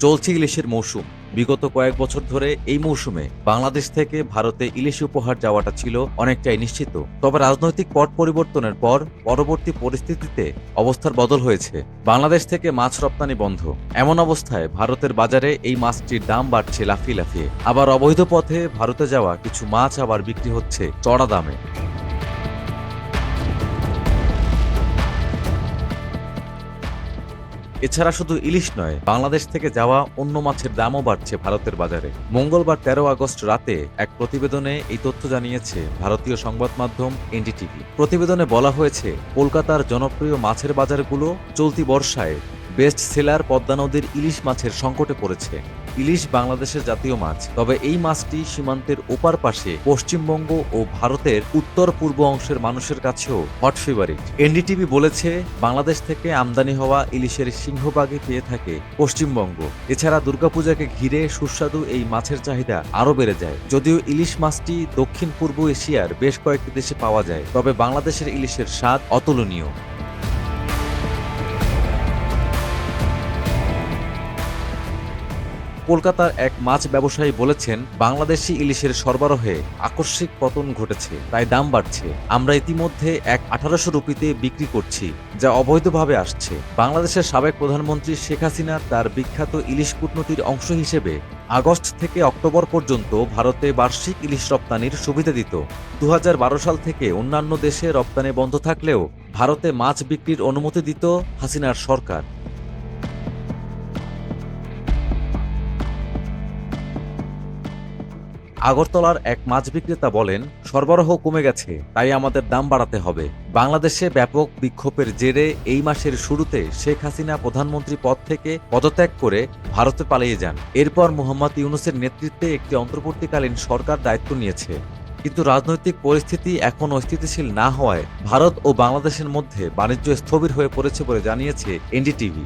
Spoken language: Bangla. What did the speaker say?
চলছে ইলিশের মৌসুম। বিগত কয়েক বছর ধরে এই মৌসুমে বাংলাদেশ থেকে ভারতে ইলিশ উপহার যাওয়াটা ছিল অনেকটাই নিশ্চিত। তবে রাজনৈতিক পট পরিবর্তনের পর পরবর্তী পরিস্থিতিতে অবস্থার বদল হয়েছে। বাংলাদেশ থেকে মাছ রপ্তানি বন্ধ। এমন অবস্থায় ভারতের বাজারে এই মাছটির দাম বাড়ছে লাফিয়ে লাফিয়ে। আবার অবৈধ পথে ভারতে যাওয়া কিছু মাছ আবার বিক্রি হচ্ছে চড়া দামে। এছাড়া শুধু ইলিশ নয়, বাংলাদেশ থেকে যাওয়া অন্য মাছের দামও বাড়ছে ভারতের বাজারে। মঙ্গলবার তেরো আগস্ট রাতে এক প্রতিবেদনে এই তথ্য জানিয়েছে ভারতীয় সংবাদ মাধ্যম এনডিটিভি। প্রতিবেদনে বলা হয়েছে, কলকাতার জনপ্রিয় মাছের বাজারগুলো চলতি বর্ষায় বেস্ট সেলার পদ্মা নদীর ইলিশ মাছের সংকটে পড়েছে। ইলিশ বাংলাদেশের জাতীয় মাছ। তবে এই মাছটি সীমান্তের ওপার পাশে পশ্চিমবঙ্গ ও ভারতের উত্তর পূর্ব অংশের মানুষের কাছেও হট ফেভারিট এনডিটিভি বলেছে, বাংলাদেশ থেকে আমদানি হওয়া ইলিশের সিংহভাগই পেয়ে থাকে পশ্চিমবঙ্গ। এছাড়া দুর্গাপূজাকে ঘিরে সুস্বাদু এই মাছের চাহিদা আরও বেড়ে যায়। যদিও ইলিশ মাছটি দক্ষিণ পূর্ব এশিয়ার বেশ কয়েকটি দেশে পাওয়া যায়, তবে বাংলাদেশের ইলিশের স্বাদ অতুলনীয়। কলকাতার এক মাছ ব্যবসায়ী বলেছেন, বাংলাদেশি ইলিশের সরবরাহে আকস্মিক পতন ঘটেছে, তাই দাম বাড়ছে। আমরা ইতিমধ্যে এক আঠারোশো রুপিতে বিক্রি করছি, যা অবৈধভাবে আসছে। বাংলাদেশের সাবেক প্রধানমন্ত্রী শেখ হাসিনা তার বিখ্যাত ইলিশ কূটনীতির অংশ হিসেবে আগস্ট থেকে অক্টোবর পর্যন্ত ভারতে বার্ষিক ইলিশ রপ্তানির সুবিধা দিত। দু হাজার বারো সাল থেকে অন্যান্য দেশে রপ্তানি বন্ধ থাকলেও ভারতে মাছ বিক্রির অনুমতি দিত হাসিনার সরকার। আগরতলার এক মাছ বিক্রেতা বলেন, সরবরাহ কমে গেছে, তাই আমাদের দাম বাড়াতে হবে। বাংলাদেশে ব্যাপক বিক্ষোভের জেরে এই মাসের শুরুতে শেখ হাসিনা প্রধানমন্ত্রী পদ থেকে পদত্যাগ করে ভারতে পালিয়ে যান। এরপর মোহাম্মদ ইউনুসের নেতৃত্বে একটি অন্তর্বর্তীকালীন সরকার দায়িত্ব নিয়েছে। কিন্তু রাজনৈতিক পরিস্থিতি এখন অস্থিতিশীল না হওয়ায় ভারত ও বাংলাদেশের মধ্যে বাণিজ্য স্থবির হয়ে পড়েছে বলে জানিয়েছে এনডিটিভি।